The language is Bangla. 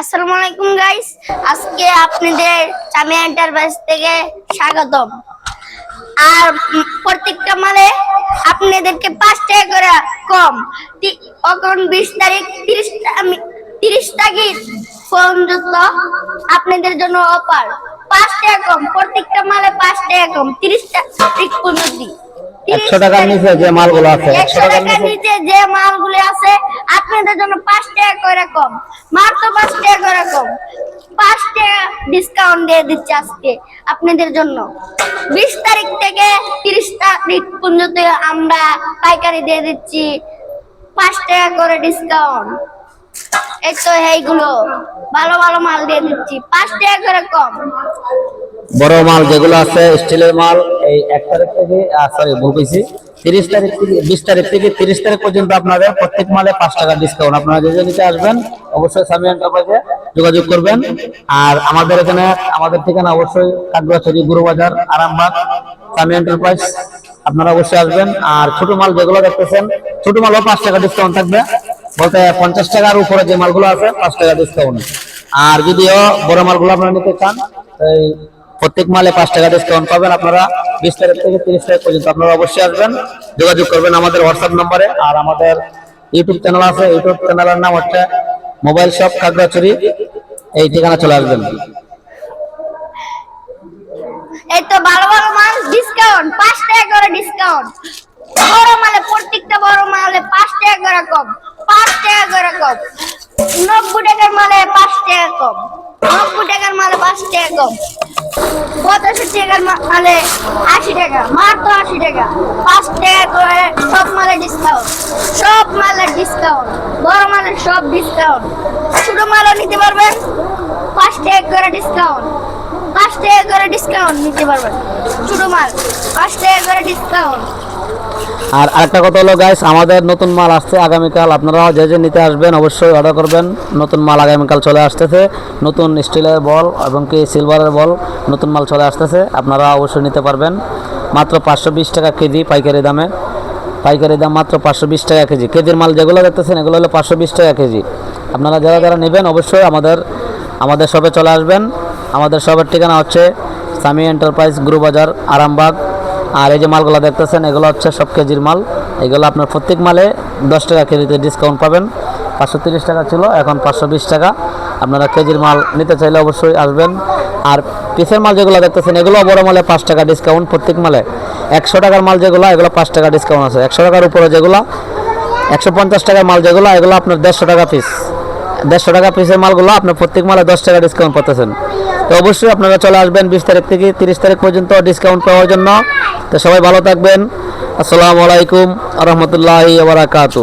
আসসালামু আলাইকুম গাইস আজকে আপনাদের চামিয়া এন্টারপ্রাইজ থেকে স্বাগতম। আর প্রত্যেকটা মালে আপনাদেরকে পাঁচ টাকা করে কম। এখন বিশ তারিখ, তিরিশ তিরিশ তারিখ পর্যন্ত আপনাদের জন্য অফার। পাঁচ টাকা কম, প্রত্যেকটা মালে পাঁচ টাকা কম, তিরিশ তারিখ পর্যন্ত। একশো টাকার নিচে যে মালগুলো আছে একশো টাকার নিচে যে মালগুলি আছে আপনাদের জন্য পাঁচ টাকা করে কম। মাত্র পাঁচ টাকা করে কম। পাঁচ টাকা ডিসকাউন্ট দিয়ে দিচ্ছি আজকে আপনাদের জন্য। বিশ তারিখ থেকে তিরিশ তারিখ পর্যন্ত আমরা পাইকারি দিয়ে দিচ্ছি পাঁচ টাকা করে ডিসকাউন্ট এই তো এইগুলো। ভালো ভালো মাল দিয়ে দিচ্ছি। পাঁচ টাকা করে কম। বড় মাল যেগুলো আছে স্টিলের মাল এই এক তারিখ থেকে সরি ভুল কইছি তিরিশ তারিখ থেকে, বিশ তারিখ থেকে তিরিশ তারিখ পর্যন্ত আপনাদের প্রত্যেক মালে পাঁচ টাকা ডিসকাউন্ট আপনারা যে নিতে আসবেন, অবশ্যই সামি এন্টারপ্রাইজে যোগাযোগ করবেন। আর আমাদের এখানে, আমাদের ঠিকানা অবশ্যই কাকড়াছড়ি গুরুবাজার, আরামবাগ সামি এন্টারপ্রাইজ আপনারা অবশ্যই আসবেন। আর ছোট মাল যেগুলো দেখতেছেন, ছোট মালও পাঁচ টাকা ডিসকাউন্ট থাকবে। বলতে পঞ্চাশ টাকার উপরে যে মালগুলো আছে, পাঁচ টাকা ডিসকাউন্ট আর যদিও বড় মালগুলো আপনারা নিতে চান, এই প্রত্যেক মালে পাঁচ টাকা ডিসকাউন্ট পাবেন আপনারা। বিশ তারিখ থেকে তিরিশ তারিখ পর্যন্ত আপনারা অবশ্যই আসবেন। যোগাযোগ করবেন আমাদের হোয়াটসঅ্যাপ নম্বরে আর আমাদের ইউটিউব চ্যানেল আছে। ইউটিউব চ্যানেলের নাম হচ্ছে মোবাইল শপ খাগড়াছড়ি এই ঠিকানা চলে আসবেন। এই তো মাল ডিসকাউন্ট পাঁচ টাকা করে ডিসকাউন্ট বড় মালে, প্রত্যেকটা বড় মালে পাঁচ টাকা কম, পাঁচ টাকা কম। নব্বই টাকার মালে পাঁচ টাকা কম, নব্বই টাকার মালে পাঁচ টাকা কম। পঁচাশি টাকার মালে আশি টাকা, মাত্র আশি টাকা। পাঁচ টাকা করে সব মালে ডিসকাউন্ট সব মালে ডিসকাউন্ট বড় মালে সব ডিসকাউন্ট ছোট মালও নিতে পারবেন, পাঁচ টাকা করে ডিসকাউন্ট পাঁচ টাকা করে ডিসকাউন্ট নিতে পারবেন। ছোট মাল, পাঁচ টাকা করে ডিসকাউন্ট আর আরেকটা কথা হলো গাইস আমাদের নতুন মাল আসছে আগামীকাল। আপনারা যে যে নিতে আসবেন, অবশ্যই অর্ডার করবেন। নতুন মাল আগামীকাল চলে আসতেছে। নতুন স্টিলের বল এবং কি সিলভারের বল নতুন মাল চলে আসতেছে। আপনারা অবশ্যই নিতে পারবেন। মাত্র পাঁচশো বিশ টাকা কেজি পাইকারি দামে। পাইকারি দাম মাত্র পাঁচশো বিশ টাকা কেজি। কেজির মাল যেগুলো দেখতেছেন, এগুলো হলো পাঁচশো বিশ টাকা কেজি। আপনারা যারা যারা নেবেন, অবশ্যই আমাদের আমাদের শপে চলে আসবেন। আমাদের শপের ঠিকানা হচ্ছে সামি এন্টারপ্রাইজ গুরুবাজার, আরামবাগ। আর এই যে মালগুলো দেখতেছেন, এগুলো হচ্ছে সব কেজির মাল। এগুলো আপনার প্রত্যেক মালে দশ টাকা কেজিতে ডিসকাউন্ট পাবেন। পাঁচশো তিরিশ টাকা ছিল, এখন পাঁচশো বিশ টাকা। আপনারা কেজির মাল নিতে চাইলে অবশ্যই আসবেন। আর পিসের মাল যেগুলো দেখতেছেন এগুলো বড় মালে পাঁচ টাকা ডিসকাউন্ট প্রত্যেক মালে। একশো টাকার মাল যেগুলো, এগুলো পাঁচ টাকা ডিসকাউন্ট আছে। একশো টাকার উপরে যেগুলো, একশো পঞ্চাশ টাকার মাল যেগুলো, এগুলো আপনার দেড়শো টাকা পিস দেড়শো টাকা পিসের মালগুলো আপনার প্রত্যেক মালে দশ টাকা ডিসকাউন্ট পাচ্ছেন তো অবশ্যই আপনারা চলে আসবেন বিশ তারিখ থেকে তিরিশ তারিখ পর্যন্ত ডিসকাউন্ট পাওয়ার জন্য। তো সবাই ভালো থাকবেন। আসসালামু আলাইকুম রহমতুল্লাহি বারাকাতু